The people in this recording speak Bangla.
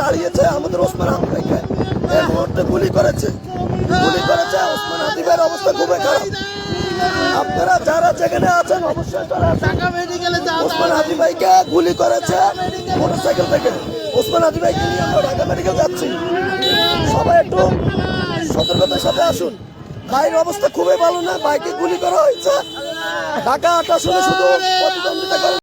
দাঁড়িয়েছে আমাদের ওসমান আহমেদকে। এই মুহূর্তে গুলি করেছে। গুলি করেছে ওসমান আদিবের অবস্থা খুবই খারাপ। আপনারা যারা যেখানে আছেন অবশ্যই ওসমান হাদি ভাইকে গুলি করেছে মোটরসাইকেল থেকে। ওসমান হাদি ভাইকে নিয়ে আমরা ঢাকা মেডিকেল যাচ্ছি। সবাই একটু সতর্কতার সাথে আসুন। ভাইয়ের অবস্থা খুবই ভালো না? ভাইকে গুলি করা হয়েছে? ঢাকা আটা শুনে শুধু প্রতিদ্বন্দ্বিতা